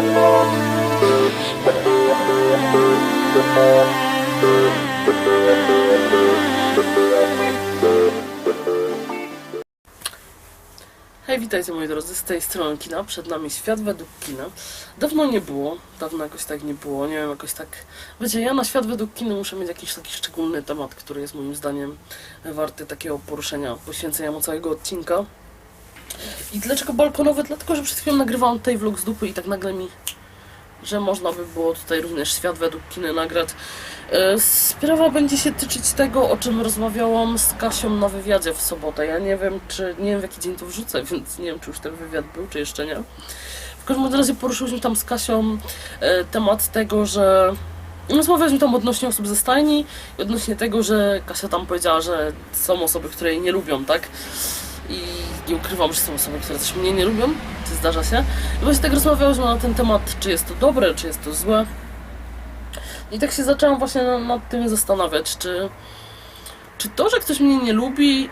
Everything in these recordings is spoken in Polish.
Hej, witajcie moi drodzy, z tej strony kina, przed nami Świat według kina. Dawno nie było, dawno jakoś tak nie było, nie wiem, jakoś tak... Wiecie, ja na Świat według kina muszę mieć jakiś taki szczególny temat, który jest moim zdaniem warty takiego poruszenia, poświęcenia mu całego odcinka. I dlaczego balkonowy? Dlatego, że przed chwilą nagrywałam tutaj vlog z dupy i tak nagle mi... że można by było tutaj również Świat według kina nagrać. E, Sprawa będzie się tyczyć tego, o czym rozmawiałam z Kasią na wywiadzie w sobotę. Ja nie wiem, czy nie wiem w jaki dzień to wrzucę, więc nie wiem, czy już ten wywiad był, czy jeszcze nie. W każdym razie poruszyliśmy tam z Kasią e, temat tego, że rozmawialiśmy tam odnośnie osób ze stajni i odnośnie tego, że Kasia tam powiedziała, że są osoby, które jej nie lubią, tak? I nie ukrywam, że są osoby, które też mnie nie lubią, to zdarza się. I właśnie tak rozmawiałyśmy na ten temat, czy jest to dobre, czy jest to złe. I tak się zaczęłam właśnie na- nad tym zastanawiać, czy, czy to, że ktoś mnie nie lubi,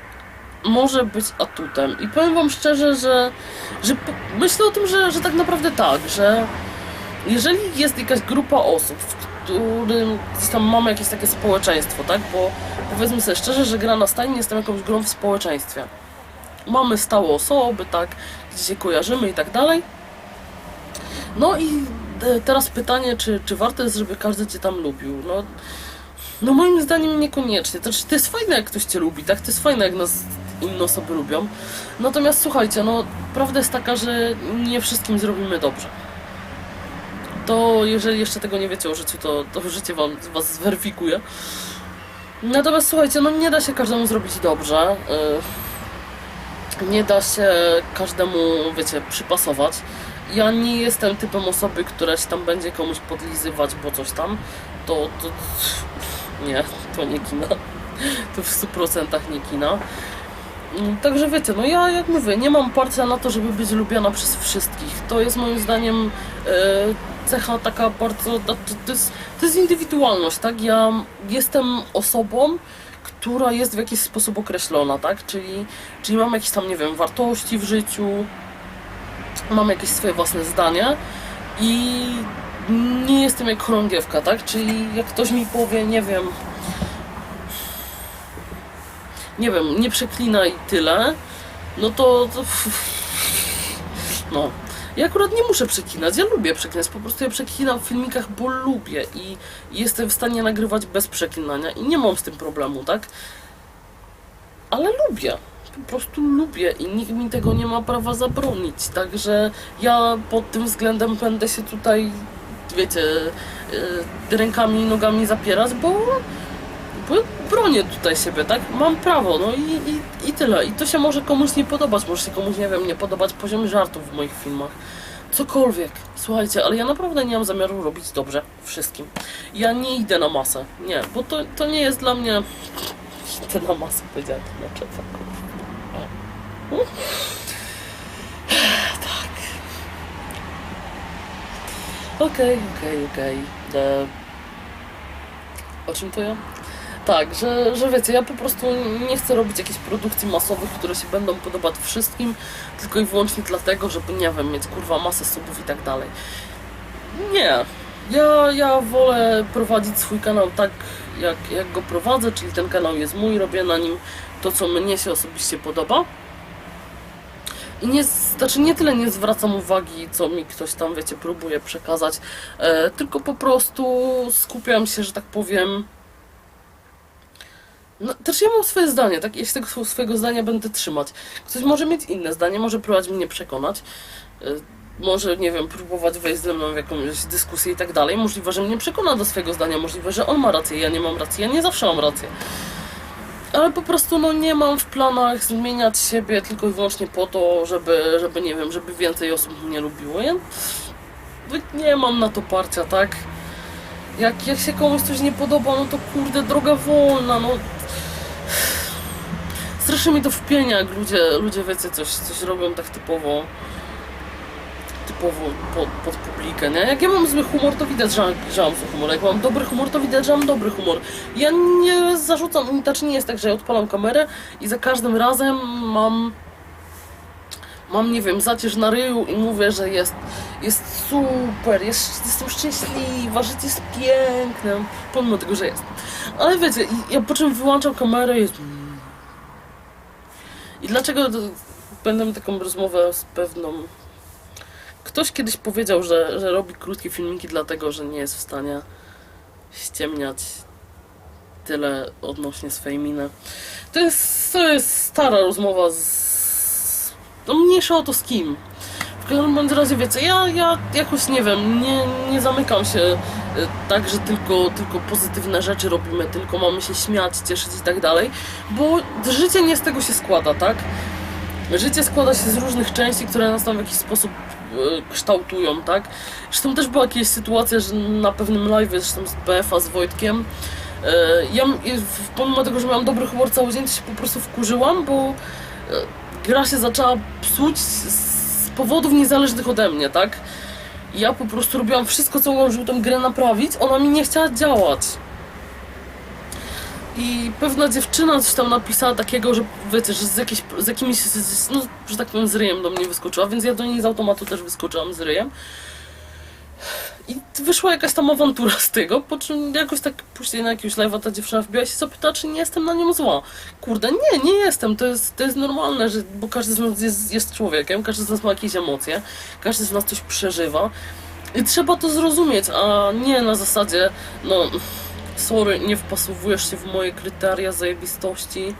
może być atutem. I powiem Wam szczerze, że, że myślę o tym, że, że tak naprawdę tak, że jeżeli jest jakaś grupa osób, w którym gdzieś tam mamy jakieś takie społeczeństwo, tak? Bo powiedzmy sobie szczerze, że gra na stajni jest tam jakąś grą w społeczeństwie. Mamy stałe osoby, tak? Gdzie się kojarzymy i tak dalej. No i e, teraz pytanie, czy, czy warto jest, żeby każdy cię tam lubił? No, no moim zdaniem niekoniecznie. To, znaczy, to jest fajne, jak ktoś cię lubi, tak? To jest fajne, jak nas inne osoby lubią. Natomiast słuchajcie, no prawda jest taka, że nie wszystkim zrobimy dobrze. To jeżeli jeszcze tego nie wiecie o życiu, to, to życie wam, was zweryfikuje. Natomiast słuchajcie, no nie da się każdemu zrobić dobrze. y, Nie da się każdemu, wiecie, przypasować. Ja nie jestem typem osoby, która się tam będzie komuś podlizywać, bo coś tam. To, to nie, to nie kina. To w 100% nie kina. Mm, Także wiecie, no ja jak mówię, nie mam parcia na to, żeby być lubiana przez wszystkich. To jest moim zdaniem e, cecha taka bardzo. To, to, jest, to jest indywidualność, tak? Ja jestem osobą, która jest w jakiś sposób określona, tak? Czyli, czyli mam jakieś tam, nie wiem, wartości w życiu, mam jakieś swoje własne zdania i nie jestem jak chorągiewka, tak? Czyli jak ktoś mi powie, nie wiem, nie wiem, nie przeklina i tyle, no to, to no. Ja akurat nie muszę przeklinać, ja lubię przeklinać, po prostu ja przeklinam w filmikach, bo lubię i jestem w stanie nagrywać bez przeklinania i nie mam z tym problemu, tak? Ale lubię, po prostu lubię i nikt mi tego nie ma prawa zabronić, także ja pod tym względem będę się tutaj, wiecie, yy, rękami i nogami zapierać, bo bronię tutaj siebie, tak? Mam prawo, no i, i, i tyle. I to się może komuś nie podobać, może się komuś, nie wiem, nie podobać poziom żartów w moich filmach. Cokolwiek. Słuchajcie, ale ja naprawdę nie mam zamiaru robić dobrze wszystkim. Ja nie idę na masę. Nie, bo to, to nie jest dla mnie... Idę na masę, powiedziałem na czeca. Tak. Okej, okej, okej. E, O czym to ja? Tak, że, że wiecie, ja po prostu nie chcę robić jakichś produkcji masowych, które się będą podobać wszystkim, tylko i wyłącznie dlatego, żeby, nie wiem, mieć kurwa masę subów i tak dalej. Nie. Ja, ja wolę prowadzić swój kanał tak, jak, jak go prowadzę, czyli ten kanał jest mój, robię na nim to, co mnie się osobiście podoba. I nie, znaczy nie tyle nie zwracam uwagi, co mi ktoś tam, wiecie, próbuje przekazać, e, tylko po prostu skupiam się, że tak powiem, no, też ja mam swoje zdanie, tak? Ja się tego swojego zdania będę trzymać. Ktoś może mieć inne zdanie, może próbować mnie przekonać. y, Może, nie wiem, próbować wejść ze mną w jakąś dyskusję i tak dalej. Możliwe, że mnie przekona do swojego zdania, możliwe, że on ma rację, ja nie mam racji, ja nie zawsze mam rację. Ale po prostu, no, nie mam w planach zmieniać siebie tylko i wyłącznie po to, żeby, żeby nie wiem, żeby więcej osób mnie lubiło. Ja nie mam na to parcia, tak? Jak, jak się komuś coś nie podoba, no to kurde, droga wolna, no strasznie mi to wpienia, jak ludzie, ludzie wiecie, coś, coś robią tak typowo typowo pod, pod publikę, nie? Jak ja mam zły humor, to widać, że, że mam zły humor. Jak mam dobry humor, to widać, że mam dobry humor. Ja nie zarzucam, znaczy nie jest tak, że ja odpalam kamerę i za każdym razem mam mam, nie wiem, zacierz na ryju i mówię, że jest, jest super, jest, jestem szczęśliwa, życie jest piękne, pomimo tego, że jest. Ale wiecie, ja po czym wyłączam kamerę i dlaczego będę taką rozmowę z pewną... Ktoś kiedyś powiedział, że, że robi krótkie filmiki dlatego, że nie jest w stanie ściemniać tyle odnośnie swojej miny. To jest, to jest stara rozmowa z... No mniejsza o to z kim. Każdym bądź razie wiecie, ja, ja jakoś nie wiem, nie, nie zamykam się y, tak, że tylko, tylko pozytywne rzeczy robimy, tylko mamy się śmiać, cieszyć i tak dalej, bo życie nie z tego się składa, tak? Życie składa się z różnych części, które nas tam w jakiś sposób y, kształtują, tak? Zresztą też była jakaś sytuacja, że na pewnym live, zresztą z BFA z Wojtkiem, y, ja pomimo tego, że miałam dobry humor cały dzień, to się po prostu wkurzyłam, bo gra się zaczęła psuć powodów niezależnych ode mnie, tak? Ja po prostu robiłam wszystko, co mogłam, żeby tę grę naprawić, ona mi nie chciała działać. I pewna dziewczyna coś tam napisała takiego, że wiecie, że z, jakiejś, z jakimiś, z, z, no, że tak powiem, z ryjem do mnie wyskoczyła, więc ja do niej z automatu też wyskoczyłam z ryjem. I wyszła jakaś tam awantura z tego, po czym jakoś tak później na jakiegoś live'a ta dziewczyna wbiła się zapytała, czy nie jestem na nią zła. Kurde, nie, nie jestem, to jest, to jest normalne, że, bo każdy z nas jest, jest człowiekiem, każdy z nas ma jakieś emocje, każdy z nas coś przeżywa i trzeba to zrozumieć, a nie na zasadzie, no, sorry, nie wpasowujesz się w moje kryteria zajebistości,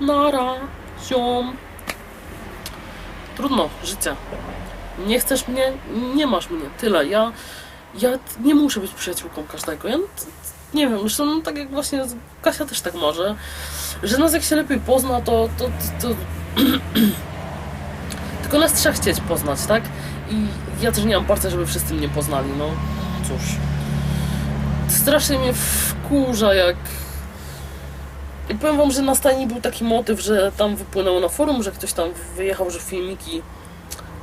nara, ziom. Trudno, życie. Nie chcesz mnie? Nie masz mnie. Tyle. Ja, ja nie muszę być przyjaciółką każdego. Ja nie wiem, zresztą no, tak jak właśnie Kasia też tak może, że nas jak się lepiej pozna, to, to, to, to tylko nas trzeba chcieć poznać, tak? I ja też nie mam parcia, żeby wszyscy mnie poznali, no cóż. Strasznie mnie wkurza, jak i powiem wam, że na stajni był taki motyw, że tam wypłynęło na forum, że ktoś tam wyjechał, że filmiki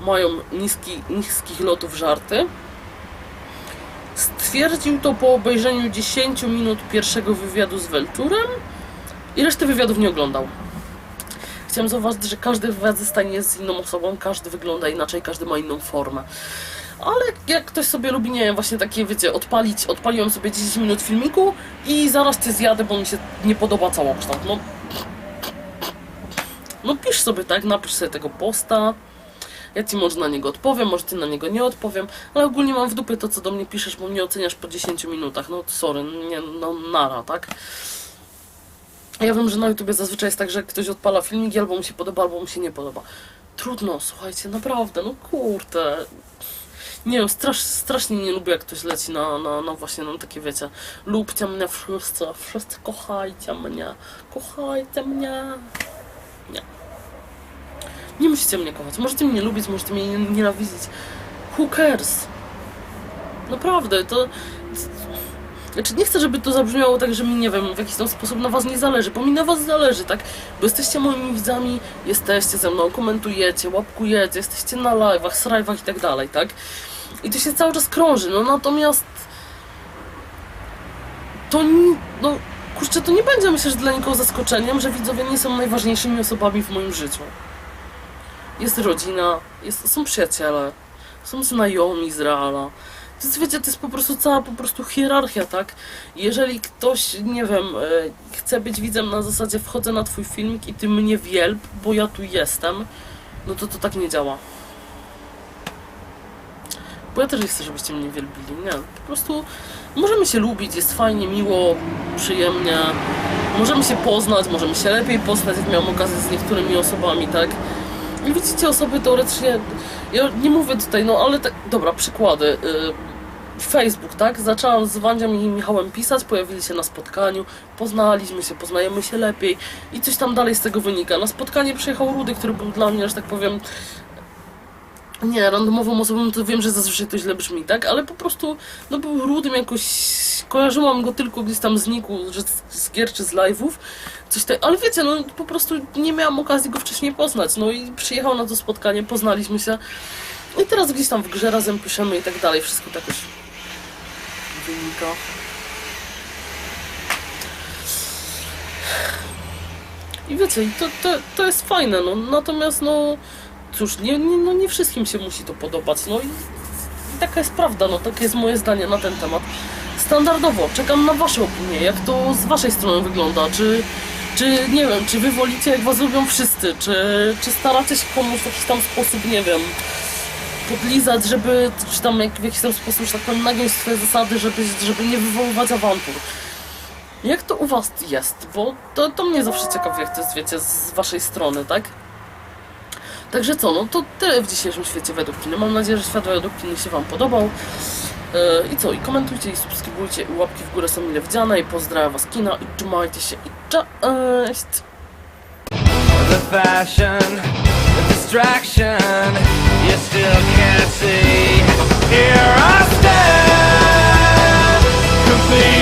mają niski, niskich lotów żarty. Stwierdził to po obejrzeniu 10 minut pierwszego wywiadu z Welturem i reszty wywiadów nie oglądał. Chciałem zauważyć, że każdy wywiad ze z inną osobą, każdy wygląda inaczej, każdy ma inną formę. Ale jak ktoś sobie lubi, nie wiem, właśnie takie, wiecie, odpalić, odpaliłem sobie 10 minut filmiku i zaraz cię zjadę, bo mi się nie podoba całokształt. No, no pisz sobie tak, napisz sobie tego posta. Ja ci może na niego odpowiem, może ty na niego nie odpowiem, ale ogólnie mam w dupie to, co do mnie piszesz, bo mnie oceniasz po 10 minutach. No sorry, nie, no nara, tak? Ja wiem, że na YouTubie zazwyczaj jest tak, że ktoś odpala filmik albo mu się podoba, albo mu się nie podoba. Trudno, słuchajcie, naprawdę, no kurde. Nie wiem, strasz, strasznie nie lubię, jak ktoś leci na, na, na właśnie na takie, wiecie, lubcie mnie wszyscy, wszyscy kochajcie mnie, kochajcie mnie. Nie. Nie musicie mnie kochać, możecie mnie lubić, możecie mnie nienawidzić. Who cares? Naprawdę, to... Znaczy nie chcę, żeby to zabrzmiało tak, że mi, nie wiem, w jakiś tam sposób na was nie zależy, bo mi na was zależy, tak? Bo jesteście moimi widzami, jesteście ze mną, komentujecie, łapkujecie, jesteście na live'ach, srajwach i tak dalej, tak? I to się cały czas krąży, no natomiast to ni- no kurczę, to nie będzie myślę, że dla nikogo zaskoczeniem, że widzowie nie są najważniejszymi osobami w moim życiu. Jest rodzina, jest, są przyjaciele, są znajomi z Reala. To jest, wiecie, to jest po prostu cała po prostu hierarchia, tak? Jeżeli ktoś, nie wiem, e, chce być widzem na zasadzie wchodzę na twój filmik i ty mnie wielb, bo ja tu jestem, no to to tak nie działa. Bo ja też nie chcę, żebyście mnie wielbili, nie. Po prostu możemy się lubić, jest fajnie, miło, przyjemnie. Możemy się poznać, możemy się lepiej poznać, jak miałam okazję z niektórymi osobami, tak? Widzicie osoby teoretycznie, ja nie mówię tutaj, no ale tak, dobra, przykłady. Y, Facebook, tak? Zaczęłam z Wandzią i Michałem pisać, pojawili się na spotkaniu, poznaliśmy się, poznajemy się lepiej i coś tam dalej z tego wynika. Na spotkanie przyjechał Rudy, który był dla mnie, że tak powiem, nie, randomową osobą to wiem, że zazwyczaj to źle brzmi, tak? Ale po prostu, no był rudym jakoś, kojarzyłam go tylko gdzieś tam z niku, że z, gier czy z live'ów, coś tak, ale wiecie, no po prostu nie miałam okazji go wcześniej poznać, no i przyjechał na to spotkanie, poznaliśmy się i teraz gdzieś tam w grze razem piszemy i tak dalej, wszystko tak jakoś wynika. I wiecie, to, to, to jest fajne, no natomiast no cóż, nie, nie, no nie wszystkim się musi to podobać, no i, i taka jest prawda, no takie jest moje zdanie na ten temat. Standardowo, czekam na wasze opinie, jak to z waszej strony wygląda, czy, czy nie wiem, czy wy wolicie jak was lubią wszyscy, czy, czy staracie się komuś w jakiś tam sposób, nie wiem, podlizać, żeby, czy tam jak, w jakiś tam sposób, że tak powiem, nagiąć swoje zasady, żeby, żeby nie wywoływać awantur. Jak to u was jest? Bo to, to mnie zawsze ciekawi, jak to jest, wiecie, z waszej strony, tak? Także co, no to tyle w dzisiejszym świecie według kiny. Mam nadzieję, że świat według kiny się Wam podobał. E, I co, i komentujcie, i subskrybujcie, i łapki w górę są mile widziane, i pozdrawiam Was kina, i trzymajcie się, i cześć! The fashion, the distraction, you still can't see. Here I stand, complete.